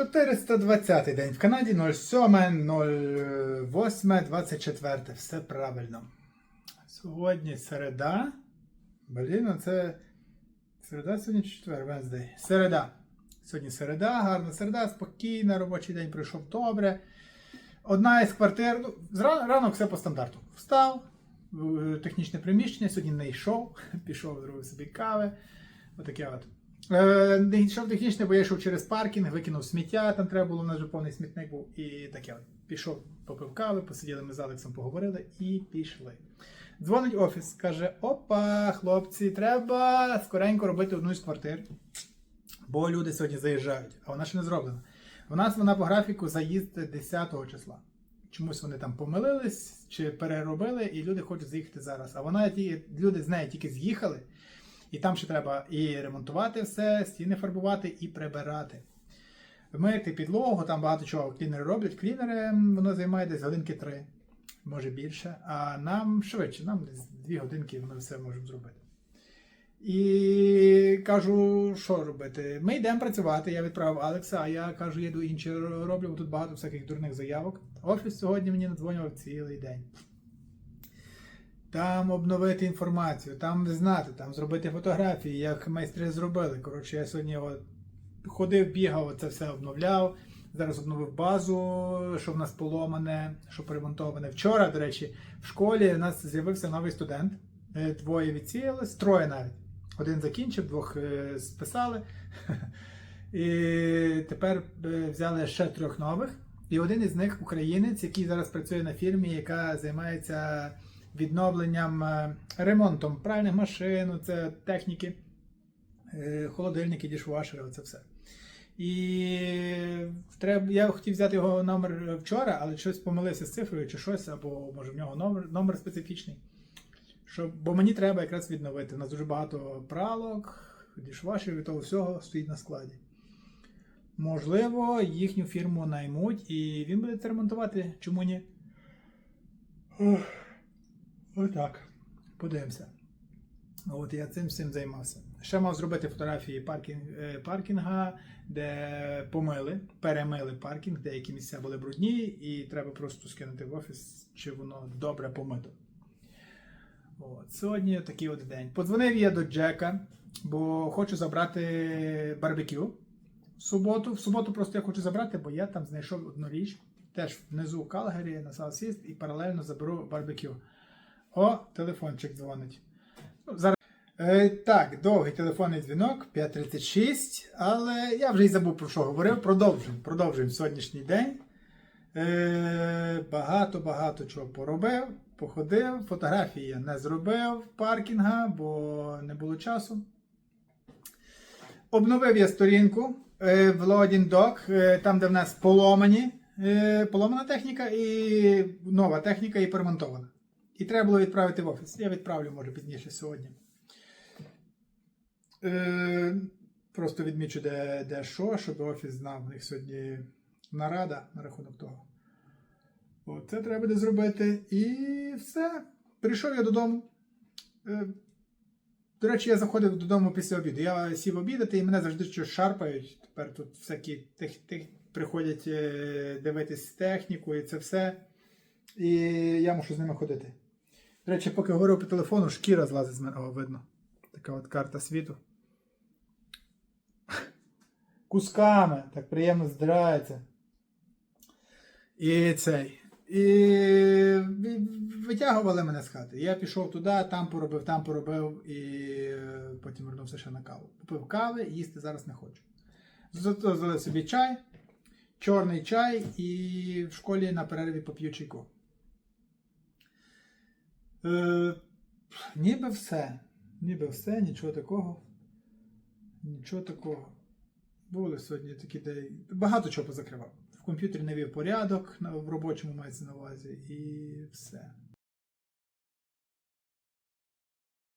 420 день в Канаді 07, 08, 24. Все правильно. Сьогодні середа. Блін, ну це. Середа сьогодні четвер, Венздей. Середа. Сьогодні середа, гарна середа, спокійна, робочий день пройшов добре. Одна із квартир. Ну, ранок все по стандарту. Встав, в технічне приміщення, сьогодні не йшов, пішов, зробив собі кави. Отаке от. Е, не йшов технічне, бо я йшов через паркінг, викинув сміття, там треба було, у нас вже повний смітник був. І таке. Пішов, попив кави, посиділи ми з Алексом, поговорили і пішли. Дзвонить офіс, каже: Опа, хлопці, треба скоренько робити одну з квартир. Бо люди сьогодні заїжджають, а вона ще не зроблена. У нас вона по графіку заїзд 10 числа. Чомусь вони там помилились чи переробили, і люди хочуть заїхати зараз. А вона ті, люди з нею тільки з'їхали, і там ще треба і ремонтувати все, стіни фарбувати і прибирати. Мити підлогу, там багато чого клінери роблять. Клінери воно займає десь годинки три, може більше. А нам швидше, нам десь дві годинки ми все можемо зробити. І кажу, що робити? Ми йдемо працювати. Я відправив Алекса, а я кажу, їду інші роблю, бо тут багато всяких дурних заявок. Офіс сьогодні мені надзвонював цілий день. Там обновити інформацію, там знати, там зробити фотографії, як майстри зробили. Коротше, я сьогодні ходив, бігав, це все обновляв. Зараз обновив базу, що в нас поломане, що поремонтоване. Вчора, до речі, в школі у нас з'явився новий студент. Е, Двоє відсіялись, троє навіть. Один закінчив, двох е, списали. І тепер е, взяли ще трьох нових. І один із них українець, який зараз працює на фірмі, яка займається відновленням е, ремонтом пральних машин, це техніки, е, холодильники, дішвашери, оце все. І я хотів взяти його номер вчора, але щось помилився з цифрою чи щось, або може в нього номер, номер специфічний. Що, бо мені треба якраз відновити. У нас дуже багато пралок, дішвашерів і того всього стоїть на складі. Можливо, їхню фірму наймуть і він буде це ремонтувати. Чому ні? Ох, Отак. Подивимося. От я цим всім займався. Ще мав зробити фотографії паркінг, е, паркінга, де помили, перемили паркінг, деякі місця були брудні, і треба просто скинути в офіс, чи воно добре помито. От. Сьогодні такий от день. Подзвонив я до Джека, бо хочу забрати барбекю в суботу. В суботу просто я хочу забрати, бо я там знайшов одну річ. Теж внизу в Калгарі на South і паралельно заберу барбекю. О, телефончик дзвонить. Ну, зараз... Е, так, довгий телефонний дзвінок 5.36, але я вже й забув про що говорив. Продовжуємо. Продовжуємо сьогоднішній день. Е, Багато-багато чого поробив, походив. Фотографії я не зробив паркінга, бо не було часу. Обновив я сторінку е, в Loading Dock, е, там, де в нас поломані, е, поломана техніка і нова техніка і поремонтована. І треба було відправити в офіс. Я відправлю, може, пізніше сьогодні. Е, просто відмічу, де, де що, щоб офіс знав. У них сьогодні нарада на рахунок того. От, це треба буде зробити. І все. Прийшов я додому. Е, до речі, я заходив додому після обіду. Я сів обідати і мене завжди щось шарпають. Тепер тут всякі тех, тех, приходять е, дивитись техніку і це все. І я мушу з ними ходити. До речі, поки говорив по телефону, шкіра злазить з мене. О, видно. Така от карта світу. Кусками, так приємно здирається. І цей. І витягували мене з хати. Я пішов туди, там поробив, там поробив, і е, потім вернувся ще на каву. Попив кави, їсти зараз не хочу. Зато залив собі чай, чорний чай, і в школі на перерві поп'ю чайку. Е, ніби все. Ніби все, нічого такого. Нічого такого. Були сьогодні такі де багато чого позакривав. В комп'ютері навів порядок в робочому мається на увазі і все.